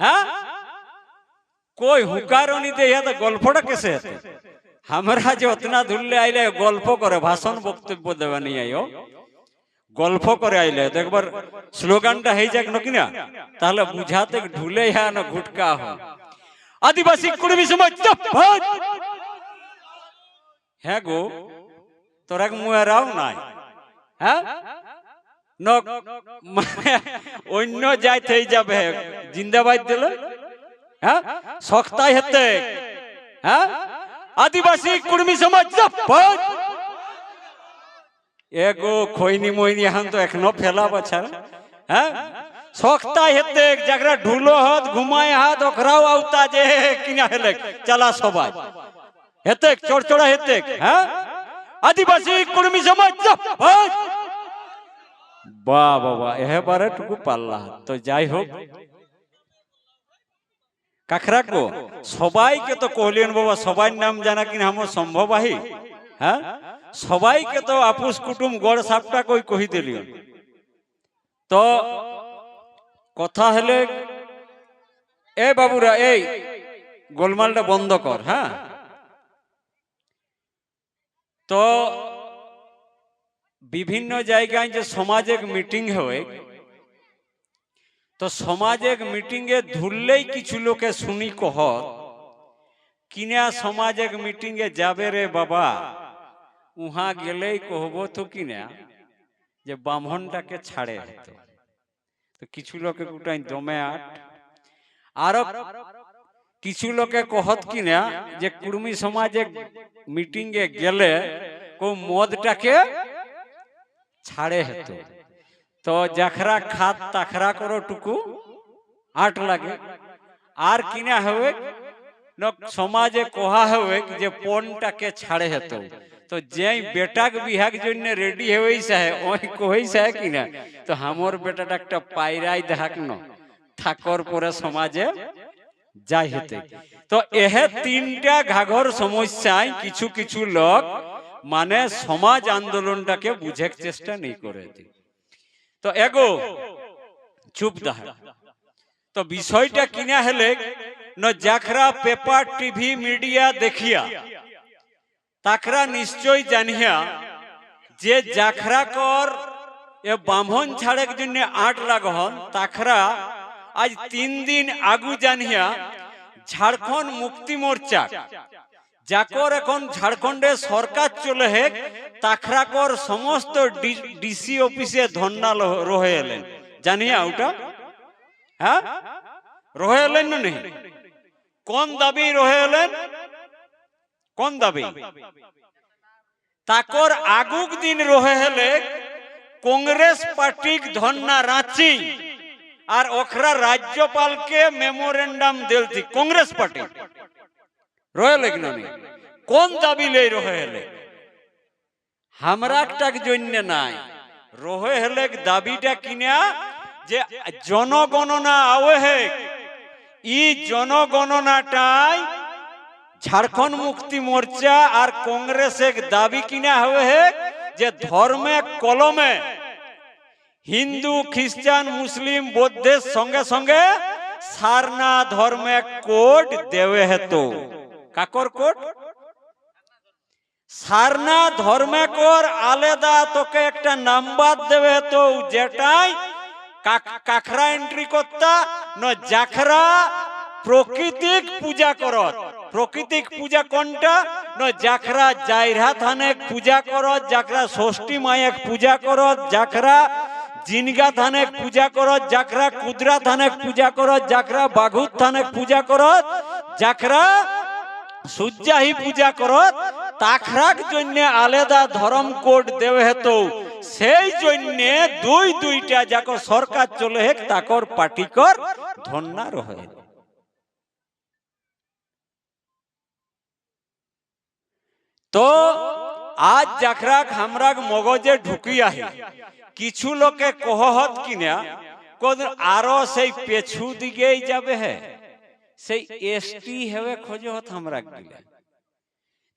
হ্যাঁ? কই হুকারও নিতে ইয়া তো গল্পটা কেসে? হতে আমরা যে অতনা ধুললে আইলে গল্প করে, ভাষণ বক্তব্য দেওয়া নিয়ে আইও। গল্প করে আইলে, তো একবার স্লোগানটা হয়ে যাক নাকি না? তাহলে বুঝাতে ঢুলে হ্যাঁ না ঘুটকা হ আদিবাসী কুড়মি সমাজ! হ্যাঁ। গো তোরা মুয়েরাও নাই। হ্যাঁ? অন্য যাইতেই যাবে। জিন্দাবাদ দিলে। হ্যাঁ? সস্তায় হেতে। হ্যাঁ? আদিবাসী কুর্মী সমাজ! এগো খৈনি মইনি এখন তো এখনও ফেলা বাছার হ্যাঁ? সস্তায় হেতে জাগরা ঢুলো হাত, ঘুমায় হাত, ওখরাও আউতা যে কিনা হেলে চালা সবাই। হেতে, চড়চড়া হেতে। হ্যাঁ? আদিবাসী কুর্মী সমাজ বাহ বাবা এবারে টুকু পাল্লা। তো যাই হোক। কাখরা কো সবাইকে তো কহলেন বাবা সবাই নাম জানা কিনা আমার সম্ভব আহি? হ্যাঁ? সবাইকে তো আপুস কুটুম গড় সাপটা কই কহি দিলিয়ন তো কথা হলে, এ বাবুরা, এই গোলমালটা বন্ধ কর হ্যাঁ? তো বিভিন্ন জায়গায় যে সমাজের মিটিং হয়, তো সমাজের মিটিং এ ধরলেই কিছু লোকে শুনি কহ, কিনা সমাজের মিটিং এ যাবে রে বাবা? উহা গেলেই কহব তো কিনা, যে ব্রাহ্মণটাকে ছাড়ে হতো তো কিছু লোকে গোটাই দমে আট। আরও কিছু লোকে কহত কিনা, যে কুর্মী সমাজে মিটিং এ গেলে কো মদটাকে ছাড়ে হেত। তো জাখরা খাত তাখরা করো টুকু, আট লাগে। আর কিনা হবে সমাজে কোহা হবে যে পনটাকে ছাড়ে হেত। তো যেই বেটাক বিহাক জন্য রেডি হই সাহে ওই কই সাহে কিনা, তো হামর বেটাটা একটা পায়রাই দেখাক ন ঠাকর পরে সমাজে যাই হেতে। তো এহে তিনটা ঘাঘর সমস্যায় কিছু কিছু লোক মানে সমাজ আন্দোলনটাকে বুঝে চেষ্টা নেই করে দি। তো এগো, চুপ দাহা তো বিষয়টা কিনা হেলে ন যাখরা পেপার, টিভি, মিডিয়া দেখিয়া, তাকরা নিশ্চয় জানিয়া যে যাখরা কর, এ ব্রাহ্মণ ছাড়ের জন্য আট লাগহন তাখরা আজ তিন দিন আগু জানিয়া ঝাড়খণ্ড মুক্তি মোর্চা যাকর এখন ঝাড়খণ্ডে সরকার চলে হে তাখরাকর সমস্ত ডিসি অফিসে ধর্না ল- রহে এলেন। জানিয়া ওটা হ্যাঁ? রহে এলেন না নেই কোন দাবি রহে এলেন? কোন দাবি? তাকর আগুক দিন রহে হেলে, কংগ্রেস পার্টিক ধর্না রাঁচি আর ওখরা রাজ্যপালকে মেমোরেন্ডাম দেলতি, কংগ্রেস পার্টি। রয়ে লেগল কোন দাবি লই রহে হেলে? হামরাকটাক জন্য নাই। রহে হেলে দাবিটা কিনা যে জনগণনা আওয়ে হে ই জনগণনাটাই ঝাড়খণ্ড মুক্তি মোর্চা আর কংগ্রেসের দাবি কিনা হবে হে যে ধর্মে কলমে হিন্দু, খ্রিস্টান, মুসলিম, বৌদ্ধের সঙ্গে সঙ্গে সারনা ধর্মে কোড দেবে হেতো। কাকর কোড সারনা ধর্মে কর, আলাদা তোকে একটা নাম্বার দেবে তো যেটাই কাখরা এন্ট্রি করতা ন জাখরা প্রকৃতিক পূজা করত। প্রকৃতিক পূজা কোনটা? ন জাখরা জাইরা থানেক পূজা করত, জাখরা ষষ্ঠী মায়েক পূজা করত, জাখরা জিনগা থানেক পূজা করত, জাখরা কুদরা থানেক পূজা করত, জাখরা বাঘুর থানেক পূজা করত, জাখরা সূর্যাহি পূজা করত তাখরাক জন্য আলাদা ধর্ম কোড দেবে হেত। সেই জন্য দুই দুইটা যাক সরকার চলে হেক, তাকর পাটিকর ধন্না রহে। তো আজ জাখরাক হামরাক মগজে ঢুকি আহে। কিছু লোকে কহত কিনা, কোন আরও সেই পেছু দিকেই যাবে হে। সেই এসটি হেবে খোঁজে হত আমরা গিলা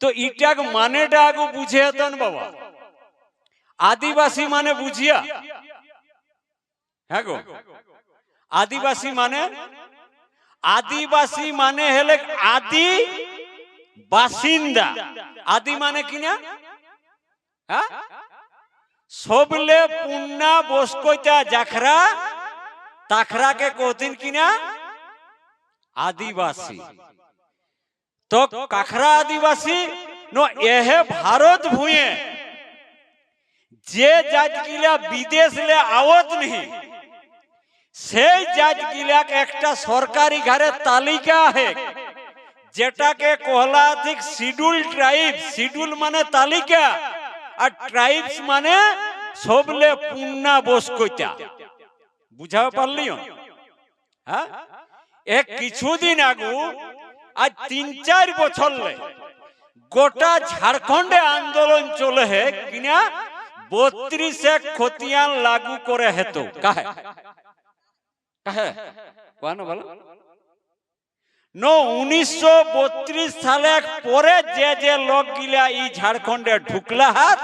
তো ইটাক মানেটা আগু বুঝে হতন বাবা। আদিবাসী মানে বুঝিয়া। হ্যাঁ গো। আদিবাসী মানে আদিবাসী মানে হলে আদি বাসিন্দা। আদি মানে কিনা? হ্যাঁ? সবলে পুন্না বসকইতা জাখরা তাখরাকে কদিন কিনা? আদিবাসী তো কাখরা আদিবাসী নো এহে ভারত ভুঁয়ে যে জাতগিলা বিদেশ লে আওত নেই সেই জাতগিলাক একটা সরকারি ঘরে তালিকা হে যেটাকে কহলা ঠিক শিডিউল ট্রাইব শিডিউল মানে তালিকা আর ট্রাইবস মানে সবলে পুন্না বসকইতা বুঝাও পারলিও হ্যাঁ এক কিছুদিন আগু, আজ তিন চার বছর গোটা ঝাড়খণ্ডে আন্দোলন চলে হে কিনা বত্রিশে খতিয়ান লাগু করে হেত কাহে? কাহে? কোয়ানো বলো নো, উনিশশো সালে পরে যে যে লোক গিলা ই ঝাড়খণ্ডে ঢুকলা হাত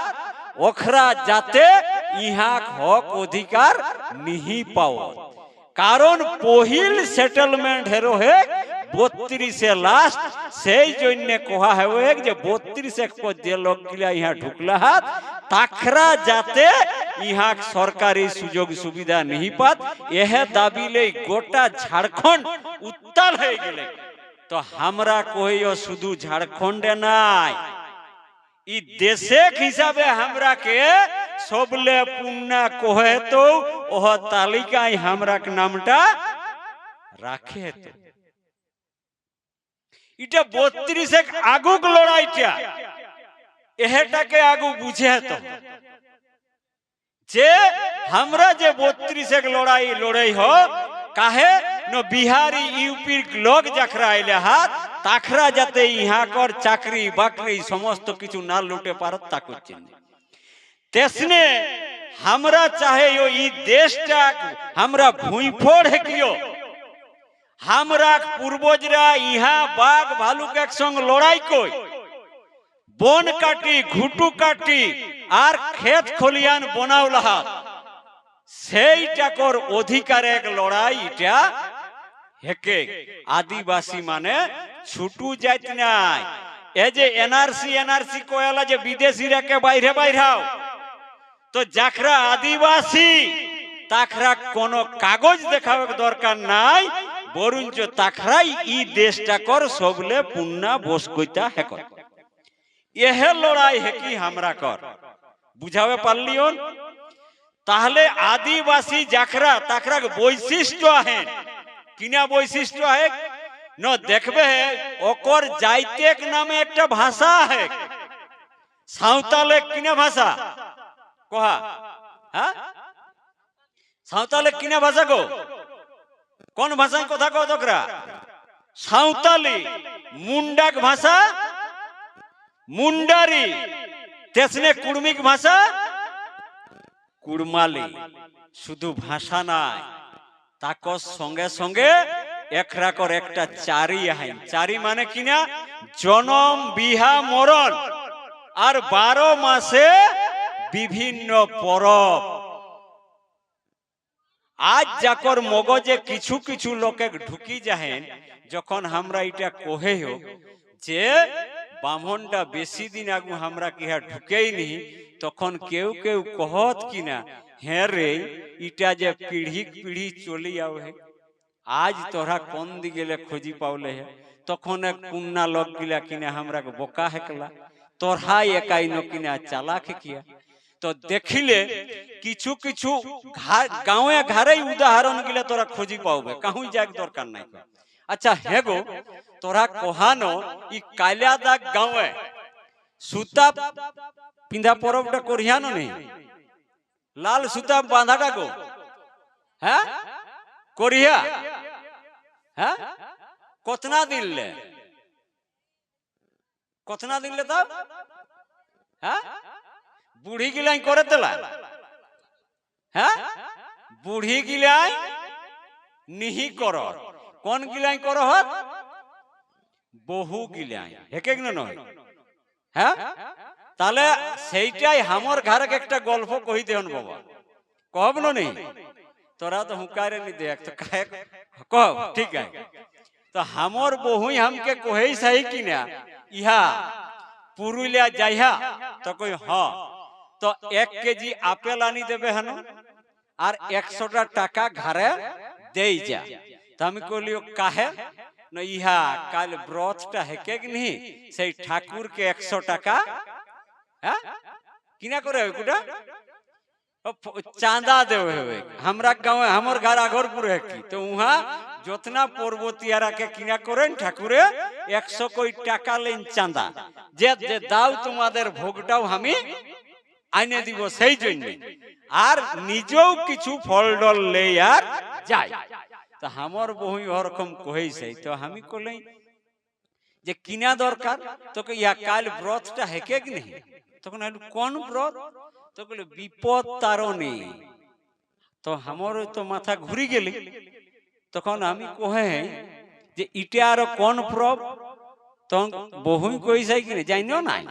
ওখরা যাতে ইহা হক অধিকার নিহি পাও কারণ পহিল সেটেলমেন্ট হেরো হে, বত্রিশে লাস্ট সেই জন্য কোহা হবে যে বত্রিশে যে লোক গিলা ইহা ঢুকলা হাত তাখরা যাতে ইহা সরকারি সুযোগ সুবিধা নিহি পাত, এহে দাবিলে গোটা ঝাড়খণ্ড উত্তাল হয়ে গেলে। তো আমরা কহিও শুধু ঝাড়খণ্ডে নাই, ই দেশেক হিসাবে আমরা কে সবলে পুন্না কহে তো, ওহ তালিকায় আমরা নামটা রাখে তো। এটা বত্রিশে আগুক লড়াইটা, এহেটাকে আগু বুঝে তো। যে আমরা যে বত্রিশে লড়াই লড়াই হ, কাহে ন বিহারি ইউপির লোক যাখরা আইলে হাত, তাখরা যাতে ইহাকর চাকরি বাকরি সমস্ত কিছু না লুটে পারত তা করছেন। তেসনে আমরা চাহে ও ই দেশটা আমরা ভুঁইফোড় হেকিও। আমরা পূর্বজরা ইহা বাঘ ভালুক একসঙ্গ লড়াই কই। বন কাটি, ঘুটু কাটি, আর ক্ষেত খলিয়ান বনাওলা হাত সেইটাকর অধিকার এক লড়াই এটা হেকে। আদিবাসী মানে ছুটু যাইত নাই। এ যে এনআরসি এনআরসি কয়ালা যে বিদেশিরা কে বাইরে বাইরাও তো যাখরা আদিবাসী, তাখরা কোনো কাগজ দেখাবার দরকার নাই, বরঞ্চ তাখরাই ই দেশটা কর, সবলে পুন্না বস কইতা হেকর এহে লড়াই হেকি আমরা কর। বুঝাবে পারলিয়ন তাহলে আদিবাসী যাখরা তাখরা বৈশিষ্ট্য আহেন কিনা বৈশিষ্ট্য আহে? ন দেখবে ওকর জাইতেক নামে একটা ভাষা আহে। সাঁওতালে কিনা ভাষা? কহা? হ্যাঁ? সাঁওতালে কিনা ভাষা গো? কোন ভাষায় কথা কো তোকরা? সাঁওতালি মুন্ডাক ভাষা, মুন্ডারি তেসনে কুর্মিক ভাষা, কুড়মালি। শুধু ভাষা নাই তাকর সঙ্গে সঙ্গে একরাকর একটা চারি আইন চারি মানে কিনা? জনম, বিহা, মরণ। আর বারো মাসে বিভিন্ন পরব। আজ যাকর মগজে কিছু কিছু লোকে ঢুকি যাহেন, যখন আমরা এটা কহে যে বামনটা বেশি দিন আগু আমরা কিহা ঢুকেই নি তখন কেউ কেউ কহত কিনা হ্যাঁ রে, ইটা যে পিढ़ी পিढ़ी চলি আও হে আজ তোরা কোন দিকে খোঁজি পাওলে হে? তখন এক পুন্না লোক গিলা কিনা আমরা বোকা হেকলা, তোরা একাই ন কিনা চালা খেকিয়া তো দেখিলে কিছু কিছু গাঁয়ে ঘরেই উদাহরণ গিলা তোরা খোঁজি পাওবে। কাহুই যাক দরকার নাই আচ্ছা হে গো তোরা কহানো ই কালিয়া দাগ গাঁয়ে সুতা পিন্ধা পরবটা করিয়ানো নেই? লাল সুতা বাঁধাটা গো হ্যাঁ? করিয়া? হ্যাঁ? কতনা দিলে কতনা দিলে তা হ্যাঁ? বুড়ি গিলাই করে দিলাম হ্যাঁ? বুড়ি গিলাই নিহি কর কোন গিলাই কর হত বহু গিলাই হেকে নয়। হ্যাঁ? তাহলে সেইটাই হামর ঘরে একটা গল্প কই দেন বাবা। কব নি তোরা তো হুকারে নি দেখ, তো কাহে কব? ঠিক আছে। তো হামর বহুই হামকে কহেই সাহি কিনা। ইহা, পুরুলিয়া যাইহা, তো কই হ। তো এক কেজি আপেল আনি দেবে হেন, আর একশোটা টাকা ঘরে দেই যা। তো আমি কলিও কাহে? ইহা কাল ব্রতটা হেকে নি সেই ঠাকুরকে একশো টাকা হ্যাঁ? কিনা করে ওইটা চাঁদা দেবে হবে। আমরা গাঁয়ে আমার ঘর আগরপুর কি তো উহা যতনা পর্বতিয়ারাকে কিনা করেন ঠাকুরে, একশো কোটি টাকা লেন চাঁদা। যে দাও তোমাদের ভোগটাও আমি আইনে দিব সেই জন্য। আর নিজেও কিছু ফল ডল লে আর যাই তো আমার বহু ওরকম কহেছে তো আমি কলাই যে কিনা দরকার তোকে ইয়া কাল ব্রতটা হেকে কি নেই? তখন কোন ব্রত? তো বলে বিপদ তারণে। তো আমার তো মাথা ঘুরি গেলি। তখন আমি কহে যে ইটা আর কোন পরব? তখন বহুই কইসাই কিনে জানিও নাই?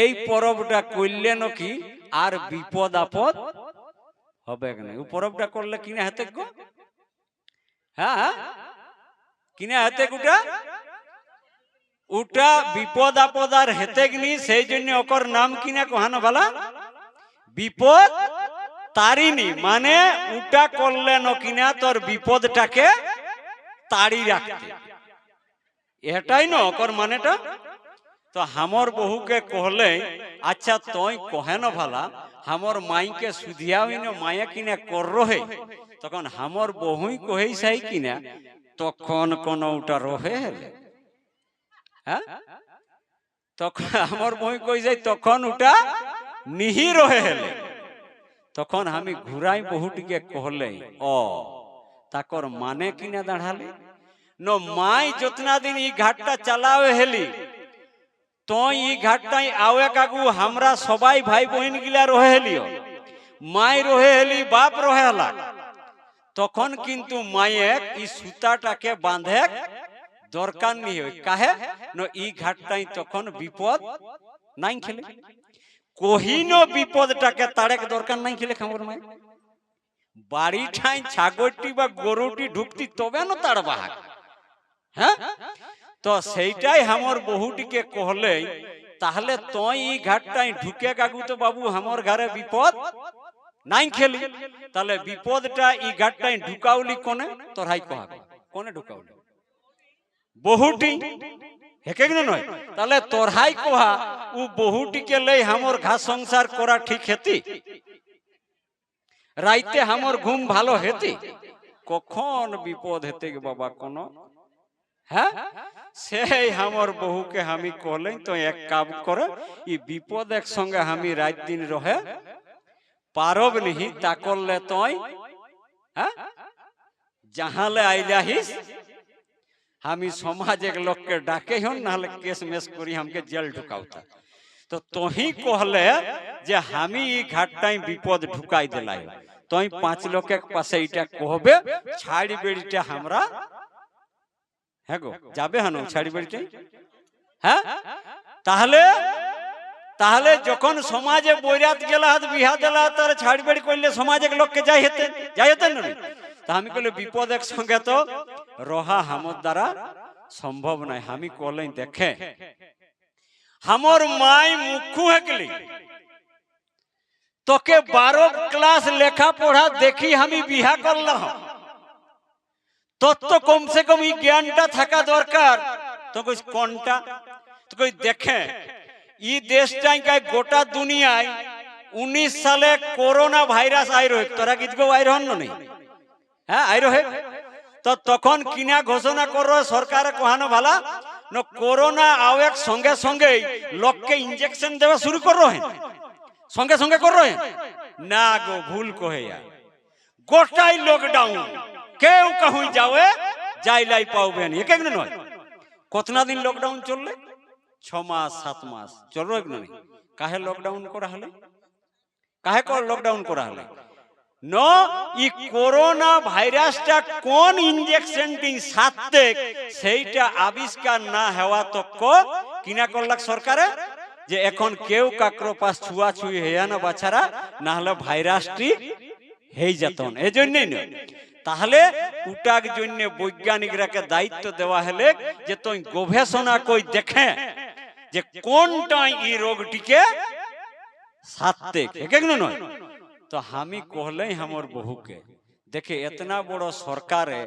এই পরবটা করলে নাকি আর বিপদ আপদ হবে না ও পরবটা করলে কিনা হাতে গো? হ্যাঁ কিনা হাতে গুটা ওটা বিপদ আপদ আর হেতে গনি সেই জন্য ওকর নাম কিনা কহানো ভালা? বিপদ তারিনি মানে ওটা করলে নকিনা তোর বিপদটাকে তাড়ি রাখতে। এটাই ন ওকর মানেটা? তো হামর বহুকে কহলে আচ্ছা তুই কহেন ভালা, হামর মাইকে সুধিয়া হইন মায়া কিনা কর রহে তখন হামর বহুই কহেই সাই কিনা, তখন কোন ওটা রহে হেলে? হ্যাঁ? তখন আমার বই কই যাই, তখন ওটা নিহি রহে হেলে? তখন আমি ঘুরাই বহুটিকে কহলে ও তাকর মানে কিনা দাঁড়ালে? ন, মাই যতনা দিন ই ঘাটটা চালাवे হেলি তো ই ঘাটটাই আওয়ে কাকু আমরা সবাই ভাই বহিন গিলা রহে হেলিও মাই রহে হেলি বাপ রহে হেলা তখন কিন্তু মায়েক ই সুতাটাকে বাঁধে দরকার নেই কাহে ন ই ঘাটটাই তখন বিপদ নাই খেলে কহিন বিপদটাকে তাড়েক দরকার নাই খেলে খামর মাই বাড়ি ঠাই ছাগলটি বা গরুটি ঢুকতি তবে না তার বাহাক হ্যাঁ তো সেইটাই আমার বহুটিকে কহলে তাহলে তুই ই ঘাটটাই ঢুকে কাকু তো বাবু আমার ঘরে বিপদ নাই খেলি তাহলে বিপদটা ই ঘাটটাই ঢুকাউলি কোনে? তোর হাই কহা কোনে ঢুকাউলি? বহুটি? হেকে কিনা নয়? তাহলে তোরহাই কোহা? ও বহুটিকে লই হামর ঘা সংসার করা ঠিক হেতি? রাইতে হামর ঘুম ভালো হেতি? কখন বিপদ হেতে বাবা কোন? হ্যাঁ? সেই হামর বহুকে আমি কলেন তো এক কাম করে, ই বিপদ এক সঙ্গে আমি রাত দিন রহে। পারব নিহি, তা করলে তই হ্যাঁ? যাহালে আইলাহিস। আমি সমাজের লোককে ডাকে, হন, নাহলে কেস মেস করি আমাকে জেল ঢুকাওতা তো। তোহি কহলে যে আমি ই ঘাটটাই বিপদ ঢুকাই দিলাই। তুই পাঁচ লোকের পাশে এটা কহবে ছাড়ি বেড়িটা আমরা হ্যাঁ গো যাবে হানো ছাড়ি বেড়িটা হ্যাঁ? তাহলে তাহলে যখন সমাজে বৈরাত গেলা হাত বিহা দিলা তার ছাড়ি বেড়ি করলে সমাজের লোককে যাই হেতে যাই হেতে না তা আমি কইলে বিপদ এক সঙ্গে তো রহা হামর দ্বারা সম্ভব নয়। আমি কলেন দেখে। হামর মাই মুখু হেকলি তোকে বারো ক্লাস লেখা পড়া দেখি আমি বিহা করলাম। তোর তো কমসে কম এই জ্ঞানটা থাকা দরকার। তো কই কোনটা? তো কই, দেখে ই দেশটাই গায় গোটা দুনিয়ায় উনিশ সালে করোনা ভাইরাস আইর তোরা গীতগো আইর হন নেই হ্যাঁ আইর হে তো তখন কিনা ঘোষণা করো, সরকার কহানো ভালা, ন করোনা আওয়েক সঙ্গে সঙ্গে লোককে ইঞ্জেকশন দেওয়া শুরু করো হেন। সঙ্গে সঙ্গে করো হেন। না গো, ভুল কহে গোটাই লকডাউন কেউ কাহুই যাওয়ে যাই লাই পাওবেন একে নয়। কতনা দিন লকডাউন চললে? ছ মাস, সাত মাস। চলবে নয়। কাহে লকডাউন করা হলে? কাহে লকডাউন করা হলে? ন, ই করোনা ভাইরাসটা কোন ইনজেকশন টি সাথে সেইটা আবিষ্কার না হওয়া তক কিনা করলাক সরকারে? যে এখন কেউ কাকরো পাস ছুয়া ছুঁই হেয়া না বাছারা, না হলে ভাইরাসটি হেই যেতন। এই জন্যই নয়। তাহলে উটার জন্য বৈজ্ঞানিকরাকে দায়িত্ব দেওয়া হলে যে তুই গবেষণা কই দেখে যে কোনটা এই রোগটিকে কেন নয়? তো আমি কহলেই আমার বহুকে, দেখে এতনা বড় সরকারে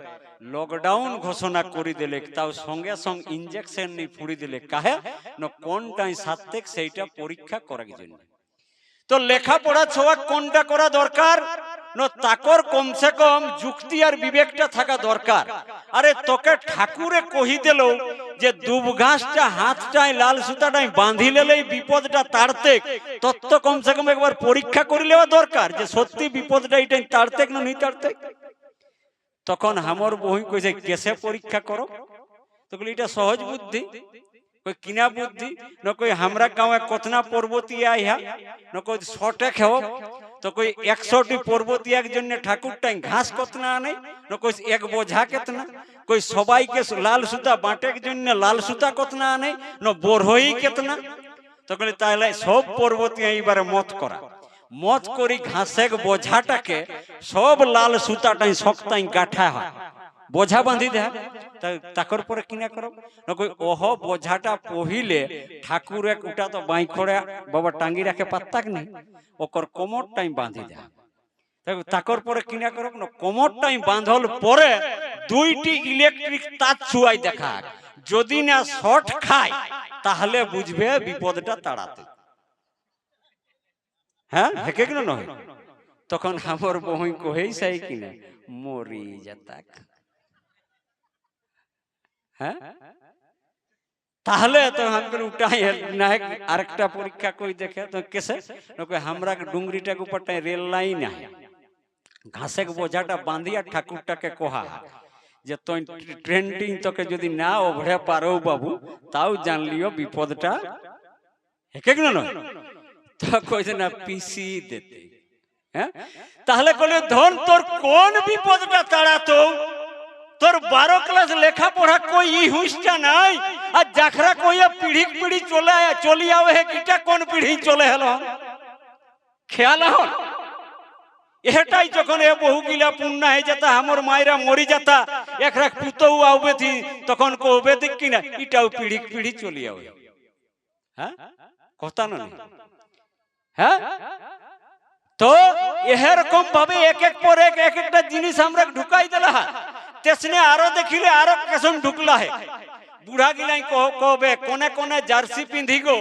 লকডাউন ঘোষণা করে দিলে, তাও সঙ্গে সঙ্গে ইঞ্জেকশন নি ফুড়ি দিলে, কাহে? না কোনটাই সাত্তেক সেইটা পরীক্ষা করার জন্য। তো লেখাপড়া ছোয়া কোনটা করা দরকার? তাকর কমসে কম যুক্তি আর বিবেকটা থাকা দরকার। আরে তোকে ঠাকুরে কহি দিল যে দুব ঘাসটা, হাতটায়, লাল সুতাটায় বাঁধি লেলেই বিপদটা তাড়তে তত্ত্ব কমসে কম একবার পরীক্ষা করে নেওয়া দরকার যে সত্যি বিপদটা এটাই তাড়তে না নি তাড়তে তখন হামর বহি কইছে, কেসে পরীক্ষা করো? তো বলি, এটা সহজ বুদ্ধি। কই, কিনা বুদ্ধি? ন কই হামরা গাঁওয়ে কতনা পর্বতীয় আইহা? ন কই শর্টে খেও? তো কই একশোটি পর্বতীয়ার জন্য ঠাকুরটাই ঘাস কতনা আনে? কই এক বোঝা কেতনা? কই সবাইকে লাল সুতা বাঁটের জন্য লাল সুতা কতনা আনে? ন বরহই কেতনা? তো কই তাহলে সব পর্বতীয়া এইবারে মত করা। মত করি ঘাসের বোঝাটাকে সব লাল সুতাটাই শক্তাই গাঠা হয়। বোঝা বাঁধি দেয় তাকর পরে কিনা করো না কই ওহ বোঝাটা পহিলে ঠাকুর এক উটা তো বাই করে বাবা টাঙ্গি রাখে পাত্তাক নেই ওকর কোমর টাইম বাঁধি দেয় তাকর পরে কিনা করো না কোমর টাইম বাঁধল পরে দুইটি ইলেকট্রিক তার ছুয়াই দেখা যদি না শর্ট খায় তাহলে বুঝবে বিপদটা তাড়াতে হ্যাঁ হেকে কেন নয় তখন আমার বই কহেই সাই কিনা মরি যাতাক হ্যাঁ? তাহলে আরেকটা পরীক্ষা কই দেখে তো কেসে? নকে আমরা ডুংরিটাকে উপরটাই রেল লাইন ঘাসে বোঝাটা বাঁধিয়া ঠাকুরটাকে কোহা। যে তো ট্রেনটি তোকে যদি না ওভড়ে পারো বাবু, তাও জানলিও বিপদটা। হেকে পিসি দেতে। হ্যাঁ? তাহলে কলে ধন, তোর কোন বিপদটা তাড়াতো? তোর বারো ক্লাস লেখাপড়া কই, ই হুঁসটা নাই? আর জাখরা কইয়া পিড়ি পিড়ি চলে চলি আও হে কিটা কোন পিড়ি চলে হল খেয়াল হন এটাই যখন এ বহু গিলা পুণ্যা হয়ে যেতা, আমার মায়েরা মরি যেতা, একরাক পুতৌ আউবে থি তখন কবে দিক কিনা ইটাও পিড়ি পিড়ি চলি আও হ্যাঁ? কথা না হ্যাঁ? তো এরকম ভাবে এক এক পরে এক একটা জিনিস আমরা ঢুকাই দিলা তেসনে আরও দেখিলে আরও কেসন ঢুকলা হে বুড়া গিলাই কবে কোনে কোনে জার্সি পিন্ধি গো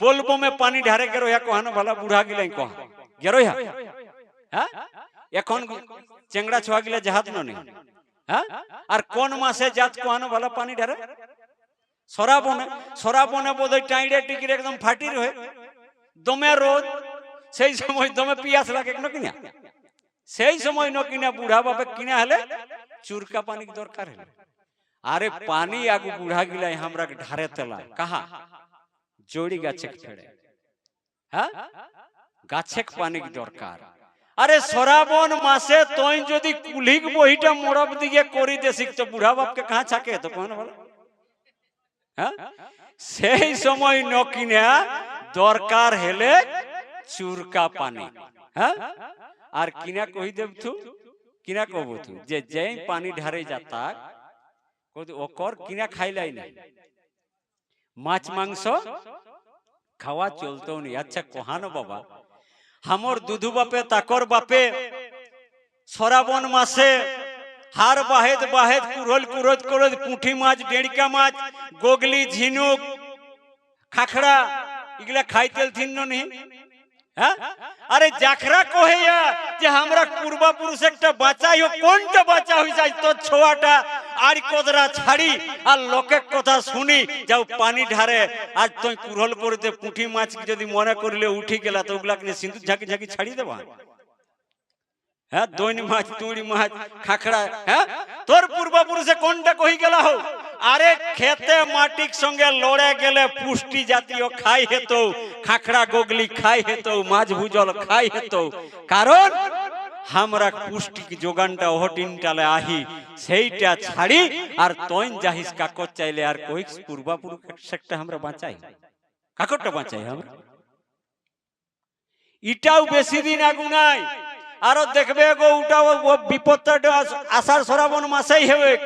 বলব মে পানি ঢারে গেরো হ্যা কহানো ভালা বুড়া গিলাই কহ গেরো হ্যা হ্যাঁ এখন চেংড়া ছোয়া গিলা জাহাজ ননি হ্যাঁ আর কোন মাসে জাত কহানো ভালা পানি ঢারে সরাবনে সরাবনে বোধহয় টাইডে টিকির একদম ফাটি রয়ে দমে রোদ সেই সময় দমে পিয়াস লাগে কিনা সেই সময় ন কিনা বুড়া বাপে কিনা হলে চুরকা পানি দরকার হলে। আরে পানি আগু বুড়া গিলাই আমরা ঢারে তেলা কাহা? জড়ি গাছে ফেড়ে হ্যাঁ? গাছে পানি দরকার। আরে সরাবন মাসে তুই যদি কুলিক বহিটা মোড়ব দিকে করি দেশিক তো বুড়া বাপকে কাহা ছাকে তো কোন বলো? হ্যাঁ? সেই সময় ন কিনা দরকার হেলে চুরকা পানি। হ্যাঁ? আর কিনা কই দেব তু? কিনা কব তু যে যেই পানি ঢারে যাতা ওকর কিনা খাইলাই না মাছ মাংস খাওয়া চলতো নি। আচ্ছা কোহানো বাবা হামর দুধু বাপে তাকর বাপে সরাবন মাসে হার বাহেদ বাহেদ কুরল কুরদ কুরদ পুঁঠি মাছ ডেড়কা মাছ গোগলি ঝিনুক খাখড়া এগুলা খাইতেল থিন নি? হ্যাঁ? আরে কহেয়া যে আমরা একটা বাঁচাই কোনটা বাঁচা হয়ে যায় তোর ছোয়াটা? আর কদরা ছাড়ি, আর লোকের কথা শুনি, যাও পানি ঢারে আর তুই কুরহল করে দে পুঁঠি মাছ যদি মনে করিলে উঠি গেলা, তো ওগুলা কিনে সিঁদুর ঝাঁকি ঝাঁকি ছাড়ি দেবা? হ্যাঁ দৈন মাছ, তুড়ি মাছ খাখড়া হ্যাঁ? তোর পূর্বপুরুষে কোনটা কহি গেলা হোক? আরে খেতে মাটির সঙ্গে লড়ে গেলে পুষ্টি জাতীয় খাই হেত খাখড়া গোগলি খাই হেত, মাছ ভুজল খাই হেত। কারণ আমরা পুষ্টি যোগানটা ওহটিনটালে আহি, সেইটা ছাড়ি আর তৈন জাহিস কাকর চাইলে আর কই পূর্বাপুরুষ সেটা আমরা বাঁচাই। কাকরটা বাঁচাই আমরা ইটাও বেশি দিন আগু নাই। আরও দেখবে গো ওটা ও- ও বিপদটা আষাঢ় শ্রাবণ মাসেই হবে।